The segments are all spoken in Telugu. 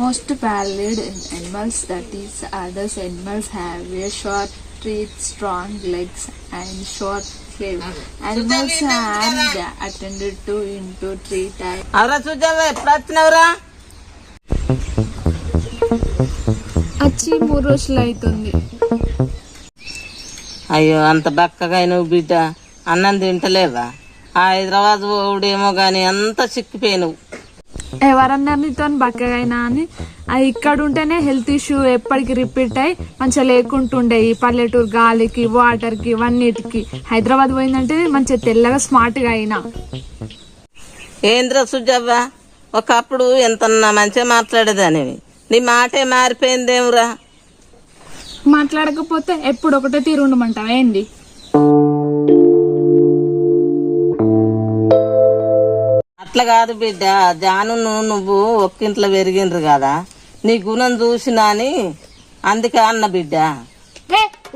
Most pallid animals, that is, others animals have a short teeth, strong legs, and short tail. Animals are attended to into three types. వచ్చి మూడు రోజులు అవుతుంది అయ్యో అంత బక్కగా నువ్వు బిడ్డ అన్నం తింటలేవా హైదరాబాద్ ఓడేమో గాని అంత చిక్కిపోయినవు ఎవరన్నారు నీతో బక్కగైనా అని అది ఇక్కడ ఉంటేనే హెల్త్ ఇష్యూ ఎప్పటికి రిపీట్ అయ్యి మంచిగా లేకుంటుండే ఈ పల్లెటూరు గాలికి వాటర్కి ఇవన్నిటికి. హైదరాబాద్ పోయిందంటే మంచిగా తెల్లగా స్మార్ట్గా అయినా. ఏంద్ర సుజవ్వ ఒకప్పుడు ఎంత మంచిగా మాట్లాడేదానివి. నీ మాటే మారిపోయిందేమురా? మాట్లాడకపోతే ఎప్పుడు ఒకటే తీరు ఉండమంటావా ఏంది? అట్లా కాదు బిడ్డ. జానును నువ్వు ఒక్కింట్లో పెరిగిండ్రు కదా. నీ గుణం చూసినా అని అందుకే అన్న బిడ్డ.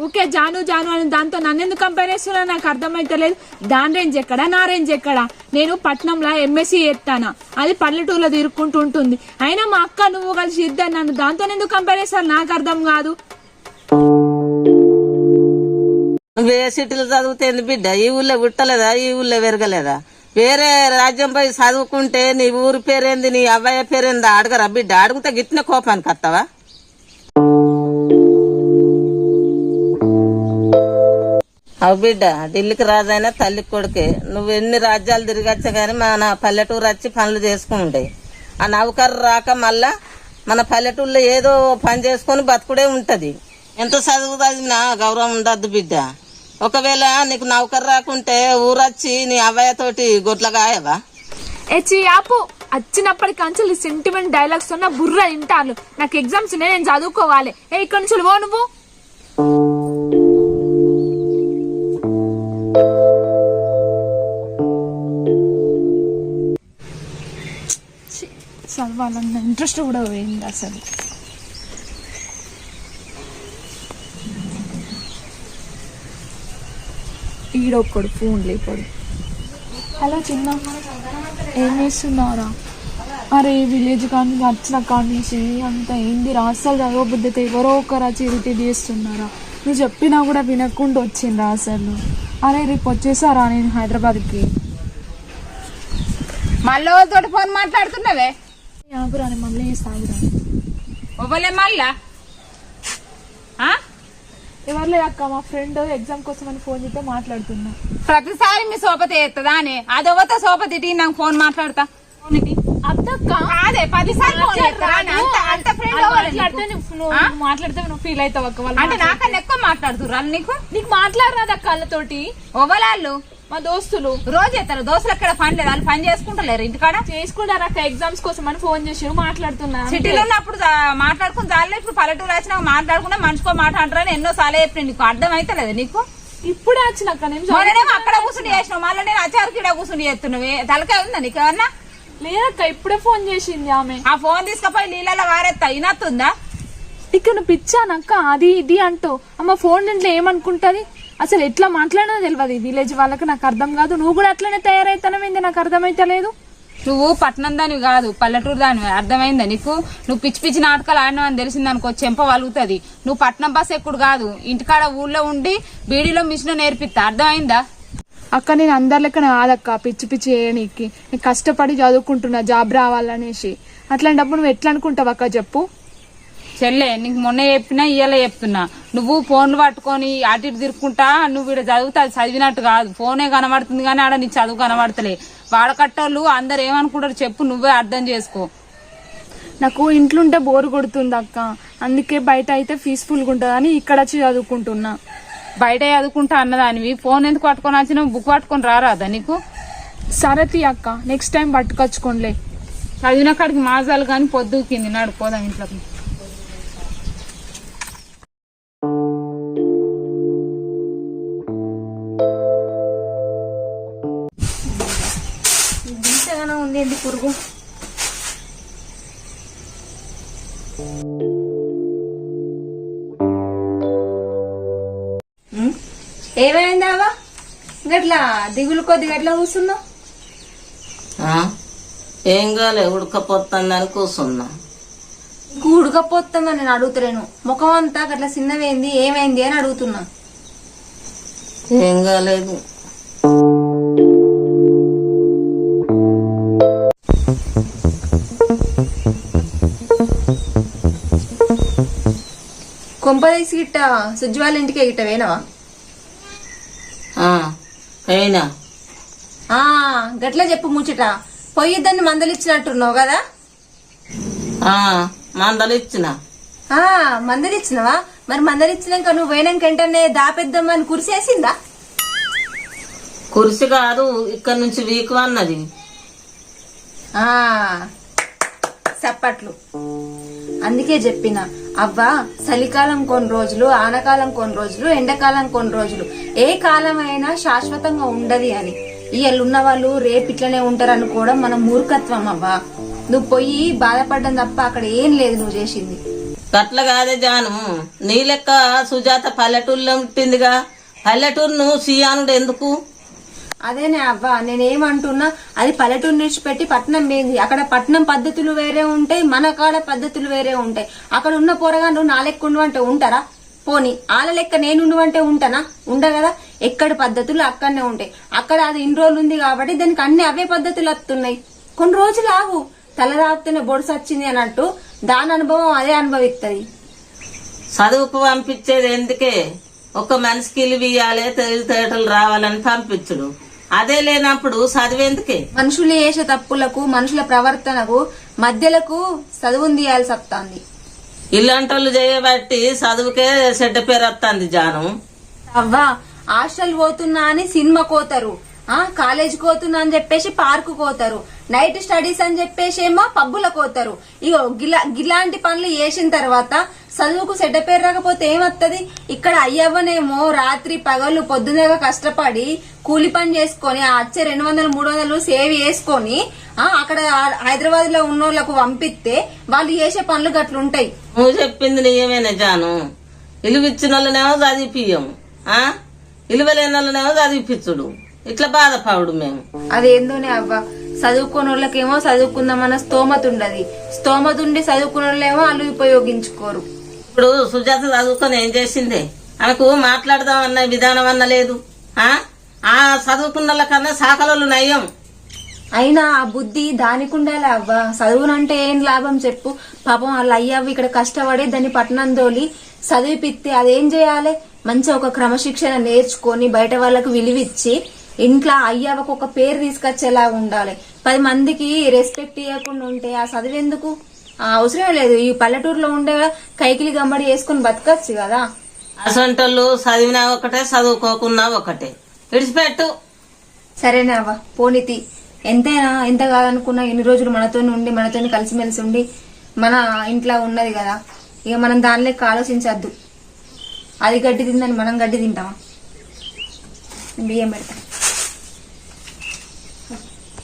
ఊకే జాను జాను అని దాంతో నన్ను ఎందుకు కంపేర్ చేస్తున్నా నాకు అర్థమైతలేదు దాని రేంజ్ ఎక్కడా నా రేంజ్ ఎక్కడా? నేను పట్నంలో ఎంఎస్సీ చేస్తానా? అది పల్లెటూరులో తిరుక్కుంటూ ఉంటుంది. అయినా మా అక్క నువ్వు కలిసి ఇద్దరు నన్ను దాంతో ఎందుకు కంపేర్ చేస్తారు? నాకు అర్థం కాదు. నువ్వు ఏ సిటీలో చదివితేంది బిడ్డ? ఈ ఊళ్ళో పుట్టలేదా? ఈ ఊళ్ళో పెరగలేదా? వేరే రాజ్యం పోయి చదువుకుంటే నీ ఊరి పేరేంది నీ అబ్బాయి పేరేంది అడగరా బిడ్డ. అడుగుతా గిట్టిన కోపానికి వస్తావా? అవు బిడ్డ ఢిల్లీకి రాజైనా తల్లి కొడుకే. నువ్వు ఎన్ని రాజ్యాలు తిరిగచ్చా కానీ మన పల్లెటూరు వచ్చి పనులు చేసుకుంటే. ఆ నౌకరు రాక మళ్ళా మన పల్లెటూరులో ఏదో పని చేసుకొని బతుకుడే ఉంటుంది. ఎంత చదువుతుంది నా గౌరవం ఉండద్దు బిడ్డ. ఒకవేళ నీకు నౌకరు రాకుంటే ఊరొచ్చి నీ అవ్వయ్యతోటి గొడ్ల గాయవా ఆపు. వచ్చినప్పటి కంచెలు సెంటిమెంట్ డైలాగ్స్ ఉన్న బుర్ర వింటాను నాకు ఎగ్జామ్స్ ఉన్నాయి, నేను చదువుకోవాలి. ఏ ఇక్కడ నుంచి పో నువ్వు? చదవాలన్న ఇంట్రెస్ట్ కూడా పోయింది అసలు. ఈడొక్కడు ఫోన్ లేపడు. హలో చిన్న ఏం చేస్తున్నారా అరే విలేజ్ కానీ వచ్చిన కానిసి అంత ఏంది రా? అసలు చదవబుద్ధి ఎవరో ఒకరు ఇరిటేట్ చేస్తున్నారా? నువ్వు చెప్పినా కూడా వినకుండా వచ్చిండ్రా అసలు. అరే రేపు వచ్చేసారా నేను హైదరాబాద్కి? మళ్ళీ తోటి ఫోన్ మాట్లాడుతున్నావే? ఆగురా మళ్ళీ సాగురా మళ్ళా? ఎవరు లేదు అక్క? మా ఫ్రెండ్ ఎగ్జామ్ కోసం అని ఫోన్ చేస్తే మాట్లాడుతున్నా. ప్రతిసారి మీ సోపతి ఎత్తదా అని? అదొవత సోపతి ఇటీ నాకు ఫోన్ మాట్లాడతా. అద్దక్క అదే పదిసార్లు ఫోన్ చేస్తారా అని? అంత అంత ఫ్రెండ్ మాట్లాడితే నువ్వు మాట్లాడితే నువ్వు ఫీల్ అవుతావు అక్క వాళ్ళు అంటే నాకన్నా ఎక్కువ మాట్లాడుతుర్రు వాళ్ళు నీకు? నీకు మాట్లాడరాదు అక్క వాళ్ళతోటి. ఒవ్వలాళ్ళు మా దోస్తులు. రోజు చేస్తారు. దోస్తులు ఎక్కడ పని లేదు. వాళ్ళు పని చేసుకుంటలేరు. ఇంటికాడ? చేసుకుంటారు అక్క. ఎగ్జామ్స్ కోసం అని ఫోన్ చేసి మాట్లాడుతున్నా సిటీలో ఉన్నప్పుడు మాట్లాడుకుని చాలే ఇప్పుడు పల్లెటూరు వచ్చినా మాట్లాడుకున్నా మనిషికో మాట అంటారని ఎన్నో సార్లు చెప్పిన నీకు. అర్థం అయితే లేదు నీకు ఇప్పుడే నేను మొన్ననేమో అక్కడ కూర్చుని చేసినావు. మళ్ళీ నేను అచ్చారు ఇక్కడ కూర్చుని చేస్తున్నావు తలకాయ ఉందా నీకు ఏమన్నా? లేదక్క ఇప్పుడే ఫోన్ చేసింది ఆమె. ఆ ఫోన్ తీసుకపోయి నీళ్ళలో వారేస్తా ఇనత్తుందా? ఇక్కడ పిచ్చానక్క. అది ఇది అంటూ. అమ్మ ఫోన్ ఇంట్లో ఏమనుకుంటది? అసలు ఎట్లా మాట్లాడినా తెలియదు విలేజ్ వాళ్ళకి. నాకు అర్థం కాదు. నువ్వు కూడా అట్లనే తయారైతానమేంది నాకు అర్థమైతే లేదు. నువ్వు పట్నం దానివి కాదు పల్లెటూరు దానివి. అర్థమైందా నీకు? నువ్వు పిచ్చి పిచ్చి నాటకాలు ఆడినావు అని తెలిసిందనుకో చెంప వలుగుతుంది. నువ్వు పట్నం బస్ ఎక్కుడు కాదు ఇంటికాడ ఊళ్ళో ఉండి బీడీలో మిషన్ నేర్పిస్తా అర్థమైందా? అక్క నేను అందరి లెక్కన కాదక్క. పిచ్చి పిచ్చి చేయనీకి నేను కష్టపడి చదువుకుంటున్నా జాబ్ రావాలనేసి. అట్లాంటప్పుడు నువ్వు ఎట్లా అనుకుంటావు అక్క చెప్పు. చెల్లె నీకు మొన్న చెప్పినా ఇయ్యాల చెప్తున్నా. నువ్వు ఫోన్లు పట్టుకొని అటు ఇటు తిరుక్కుంటా నువ్వు ఇక్కడ చదువుతా చదివినట్టు కాదు. ఫోనే కనబడుతుంది కానీ ఆడ నీ చదువు కనబడతలే. వాడకట్టోళ్ళు అందరు ఏమనుకుంటారు చెప్పు నువ్వే అర్థం చేసుకో. నాకు ఇంట్లుంటే బోర్ కొడుతుంది అక్క. అందుకే బయట అయితే పీస్ఫుల్గా ఉంటుంది అని ఇక్కడ వచ్చి చదువుకుంటున్నా. బయట చదువుకుంటా అన్నదానివి. ఫోన్ ఎందుకు పట్టుకొని వచ్చినావు బుక్ పట్టుకొని రారాదా నీకు? సరే తీ అక్క నెక్స్ట్ టైం పట్టుకొచ్చుకోండిలే. చదివిన కాడికి మాజాలు కానీ పొద్దు కింది నాడు పోదాం ఇంట్లోకి. ఏమైందావా గట్లా దిగులు కొద్ది గట్లా కూర్చున్నావు? ఆ? ఏం కాలే ఉడకపోతుందని కూర్చున్నా. ఉడకపోతుందని నేను అడుగుతలేను ముఖం అంతా గట్ల చిన్నవేంది ఏమైంది అని అడుగుతున్నా. ఏం కాలేదు. కొంపదీసి గిట్ట సుజ్జి వాళ్ళ ఇంటికి గిట్ట వేనవా గట్ల చెప్పు ముచ్చట. పొయ్యిద్దని మందలిచ్చినట్టున్నావు కదా? ఆ, మందలు ఇచ్చిన ఆ మందలిచ్చినవా? మరి మందలిచ్చినాక నువ్వు పోయినాక వెంటనే దాపెద్దామని కురిసేసిందా కుర్చీ కాదు ఇక్కడ నుంచి వీకు అన్నది. ఆ చప్పట్లు అందుకే చెప్పిన అవ్వా చలికాలం కొన్ని రోజులు ఆనకాలం కొన్ని రోజులు ఎండాకాలం కొన్ని రోజులు. ఏ కాలం అయినా శాశ్వతంగా ఉండది అని. ఇవాళ ఉన్న వాళ్ళు రేపు ఇట్లనే ఉంటారు అనుకోవడం మన మూర్ఖత్వం అవ్వా. నువ్వు పోయి బాధపడ్డం తప్ప అక్కడ ఏం లేదు నువ్వు చేసింది. గట్ల కాదే జాను. నీ లెక్క సుజాత పల్లెటూరులో ఉంటుందిగా పల్లెటూరును సియానుడు ఎందుకు? అదేనే అవ్వ నేనేమంటున్నా అది పల్లెటూరు పెట్టి పట్నం మీది. అక్కడ పట్నం పద్ధతులు వేరే ఉంటాయి మన కాడ పద్ధతులు వేరే ఉంటాయి. అక్కడ ఉన్న పోరగాళ్ళు నా లెక్క ఉండవంటే ఉంటారా? పోని వాళ్ళ లెక్క నేను ఉండవంటే ఉంటానా? ఉండ కదా ఎక్కడ పద్ధతులు అక్కడనే ఉంటాయి. అక్కడ అది ఇన్ని రోజులు ఉంది కాబట్టి దానికి అన్ని అవే పద్ధతులు వస్తున్నాయి కొన్ని రోజులు ఆగు. తల రాకుతూనే బొడుసు వచ్చింది అన్నట్టు దాని అనుభవం అదే అనుభవిస్తుంది చదువుకు పంపించేది ఎందుకే? ఒక మనిషికి ఇల్లు ఇయ్యాలి తెలివితేటలు రావాలని పంపించుడు. అదే లేనప్పుడు చదివేందుకే మనుషులు చేసే తప్పులకు మనుషుల ప్రవర్తనకు మధ్యలకు చదువుని తీయాల్సి వస్తుంది ఇల్లంటోళ్ళు చేయబట్టి చదువుకే చెడ్డ పేరు వస్తుంది జాను. అవ్వా హాస్టల్ పోతున్నా అని సినిమా కోతారు. ఆ కాలేజ్ పోతున్నా అని చెప్పేసి పార్కు కోతారు. నైట్ స్టడీస్ అని చెప్పేసి ఏమో పబ్బుల కోతారు. ఇగో గిలా గిలాంటి పనులు చేసిన తర్వాత చదువుకు సెడ్డ పేరు రాకపోతే ఏమత్తది? ఇక్కడ అయ్యవ్వనేమో రాత్రి పగలు పొద్దునగా కష్టపడి కూలి పని చేసుకొని ఆ వచ్చే రెండు వందలు మూడు వందలు సేవ్ చేసుకొని ఆ అక్కడ హైదరాబాద్లో ఉన్న వాళ్ళకు పంపిస్తే వాళ్ళు చేసే పనులు గట్లుంటాయి నువ్వు చెప్పింది నిజమేనే జాను. ఇలువ ఇచ్చిన వాళ్ళనేమో చదివిపియ్యము. ఆ? ఇలువలేని వాళ్ళనేమో చదివిపించుడు ఇట్లా బాధపడు మేము. అదేందోనే అవ్వ? చదువుకున్న వాళ్ళకేమో చదువుకుందామన్న స్తోమత ఉండదు స్తోమత ఉండి చదువుకున్న వాళ్ళేమో వాళ్ళు ఉపయోగించుకోరు. ఇప్పుడు సుజాత చదువుకొని ఏం చేసిందే? ఆమెకు మాట్లాడదాం అన్న విధానం అన్న లేదు. ఆ? ఆ చదువుకున్న వాళ్ళకన్నా సాకలు నయం. అయినా ఆ బుద్ధి దానికి ఉండాలి అవ్వ. చదువునంటే ఏం లాభం చెప్పు. పాపం వాళ్ళ అయ్యవ్వ ఇక్కడ కష్టపడి దాన్ని పట్టణం తోలి చదివిపిత్తే అదేం చేయాలి? మంచి ఒక క్రమశిక్షణ నేర్చుకొని బయట వాళ్ళకు విలువిచ్చి ఇంట్లో అయ్యవ్వకు ఒక పేరు తీసుకొచ్చేలా ఉండాలి. పది మందికి రెస్పెక్ట్ ఇవ్వకుండా ఉంటే ఆ చదివేందుకు? అవసరం లేదు. ఈ పల్లెటూరులో ఉండే కైకిలి గమ్మడి వేసుకొని బతకచ్చు కదా. అసంటోళ్ళు చదివినా ఒకటే చదువుకోకున్నా ఒకటే. విడిచిపెట్టు. సరేనా అవ్వ పోనీతి ఎంతైనా ఎంత కాదనుకున్నా ఎన్ని రోజులు మనతో ఉండి మనతో కలిసిమెలిసి ఉండి మన ఇంట్లో ఉన్నది కదా. ఇక మనం దానిలోకి ఆలోచించద్దు. అది గడ్డి తిందని మనం గడ్డి తింటామా? బియ్యం పెడతా.